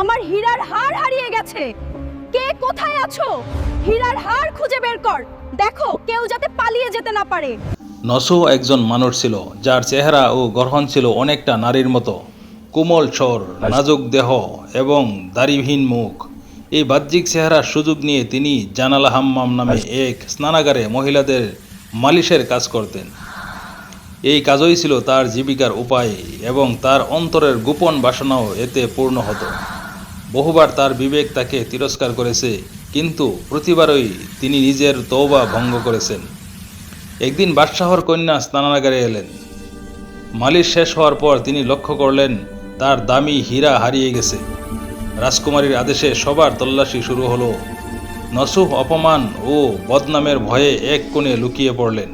আমার হীরার হার হারিয়ে গেছে। কে কোথায় আছো? হীরার হার খুঁজে বের কর। দেখো, কেউ যাতে পালিয়ে যেতে না পারে। নসু একজন মানুষ ছিল, যার চেহারা ও গঠন ছিল অনেকটা নারীর মতো। কোমল স্বর, নাজুক দেহ এবং দাড়িহীন মুখ। এই বাহ্যিক চেহারার সুযোগ নিয়ে তিনি জানালা হাম্মাম নামে এক স্নানাগারে মহিলাদের মালিশের কাজ করতেন। এই কাজই ছিল তার জীবিকার উপায় এবং তার অন্তরের গোপন বাসনাও এতে পূর্ণ হতো। বহুবার তার বিবেক তাকে তিরস্কার করেছে, কিন্তু প্রতিবারই তিনি নিজের তৌবা ভঙ্গ করেছেন। একদিন বাদশাহর কন্যা স্নানাগারে এলেন। মালিশ শেষ হওয়ার পর তিনি লক্ষ্য করলেন, তার দামি হীরা হারিয়ে গেছে। রাজকুমারীর আদেশে সবার তল্লাশি শুরু হলো। নসুহ অপমান ও বদনামের ভয়ে এক কোণে লুকিয়ে পড়লেন।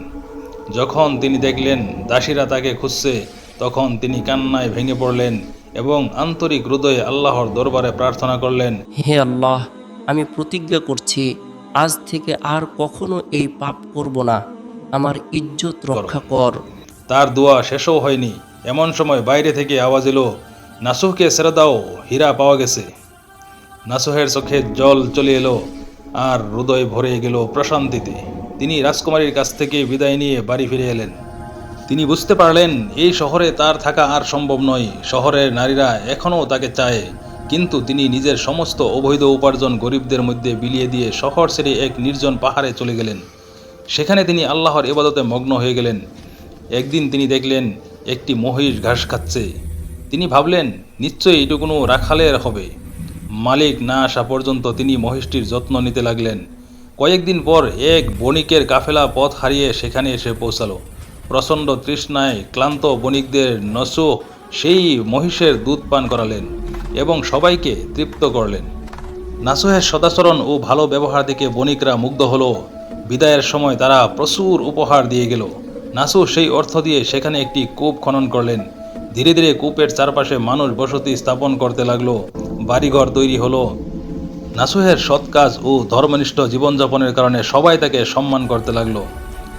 যখন তিনি দেখলেন দাসীরা তাকে খুঁজছে, তখন তিনি কান্নায় ভেঙে পড়লেন। এবং আন্তরিক হৃদয়ে আল্লাহর দরবারে প্রার্থনা করলেন। হে আল্লাহ আমি প্রতিজ্ঞা করছি আজ থেকে আর কখনো এই পাপ করব না। আমার ইজ্জত রক্ষা কর। তার দোয়া শেষও হয়নি। এমন সময় বাইরে থেকে আওয়াজ এলো নাসুহকে ছেড়ে দাও হীরা পাওয়া গেছে। নাসুহের চোখে জল চলে এলো আর হৃদয় ভরে গেল প্রশান্তিতে। তিনি রাজকুমারীর কাছ থেকে বিদায় নিয়ে বাড়ি ফিরে এলেন। তিনি বুঝতে পারলেন, এই শহরে তার থাকা আর সম্ভব নয়। শহরের নারীরা এখনও তাকে চায়। কিন্তু তিনি নিজের সমস্ত অবৈধ উপার্জন গরিবদের মধ্যে বিলিয়ে দিয়ে শহর ছেড়ে এক নির্জন পাহাড়ে চলে গেলেন। সেখানে তিনি আল্লাহর ইবাদতে মগ্ন হয়ে গেলেন। একদিন তিনি দেখলেন, একটি মহিষ ঘাস খাচ্ছে। তিনি ভাবলেন, নিশ্চয়ই এটু কোনো রাখালের হবে। মালিক না আসা পর্যন্ত তিনি মহিষটির যত্ন নিতে লাগলেন। কয়েকদিন পর এক বণিকের কাফেলা পথ হারিয়ে সেখানে এসে পৌঁছালো। প্রচণ্ড তৃষ্ণায় ক্লান্ত বণিকদের নসু সেই মহিষের দুধ পান করালেন এবং সবাইকে তৃপ্ত করলেন। নাসুহের সদাচরণ ও ভালো ব্যবহার দেখে বণিকরা মুগ্ধ হলো। বিদায়ের সময় তারা প্রচুর উপহার দিয়ে গেল। নাসু সেই অর্থ দিয়ে সেখানে একটি কূপ খনন করলেন। ধীরে ধীরে কূপের চারপাশে মানুষ বসতি স্থাপন করতে লাগল। বাড়িঘর তৈরি হলো। নাসুহের সৎ কাজ ও ধর্মনিষ্ঠ জীবনযাপনের কারণে সবাই তাকে সম্মান করতে লাগল।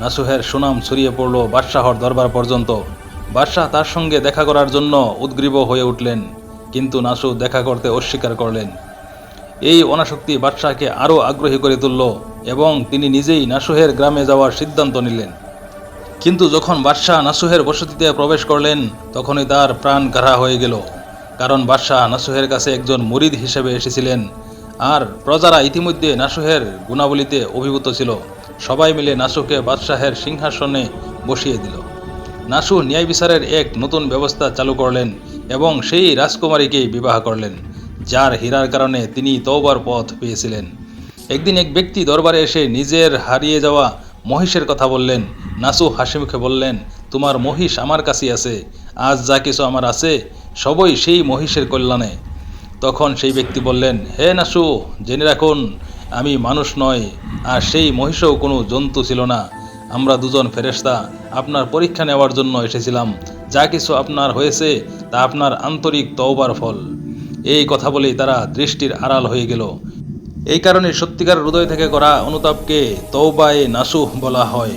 নাসুহের সুনাম ছড়িয়ে পড়ল বাদশাহর দরবার পর্যন্ত। বাদশাহ তার সঙ্গে দেখা করার জন্য উদ্গ্রীব হয়ে উঠলেন, কিন্তু নাসু দেখা করতে অস্বীকার করলেন। এই অনাসক্তি বাদশাহকে আরও আগ্রহী করে তুলল এবং তিনি নিজেই নাসুহের গ্রামে যাওয়ার সিদ্ধান্ত নিলেন। কিন্তু যখন বাদশাহ নাসুহের বসতিতে প্রবেশ করলেন, তখনই তার প্রাণ কাড়া হয়ে গেল, কারণ বাদশাহ নাসুহের কাছে একজন মুরিদ হিসেবে এসেছিলেন, আর প্রজারা ইতিমধ্যে নাসুহের গুণাবলীতে অভিভূত ছিল। সবাই মিলে নাসুকে বাদশাহের সিংহাসনে বসিয়ে দিল। নাসু ন্যায় বিচারের এক নতুন ব্যবস্থা চালু করলেন এবং সেই রাজকুমারীকেই বিবাহ করলেন, যার হীরার কারণে তিনি তওবার পথ পেয়েছিলেন। একদিন এক ব্যক্তি দরবারে এসে নিজের হারিয়ে যাওয়া মহিষের কথা বললেন। নাসু হাসি মুখে বললেন, তোমার মহিষ আমার কাছেই আছে, আজ যা কিছু আমার আছে, সবই সেই মহিষের কল্যাণে। তখন সেই ব্যক্তি বললেন, হে নাসু, জেনে রাখুন আমি মানুষ নয়, আর সেই মহিষও কোনো জন্তু ছিল না। আমরা দুজন ফেরেস্তা আপনার পরীক্ষা নেওয়ার জন্য এসেছিলাম। যা কিছু আপনার হয়েছে, তা আপনার আন্তরিক তওবার ফল। এই কথা বলেই তারা দৃষ্টির আড়াল হয়ে গেল। এই কারণে সত্যিকার হৃদয় থেকে করা অনুতাপকে তৌবায়ে নাসুহ বলা হয়।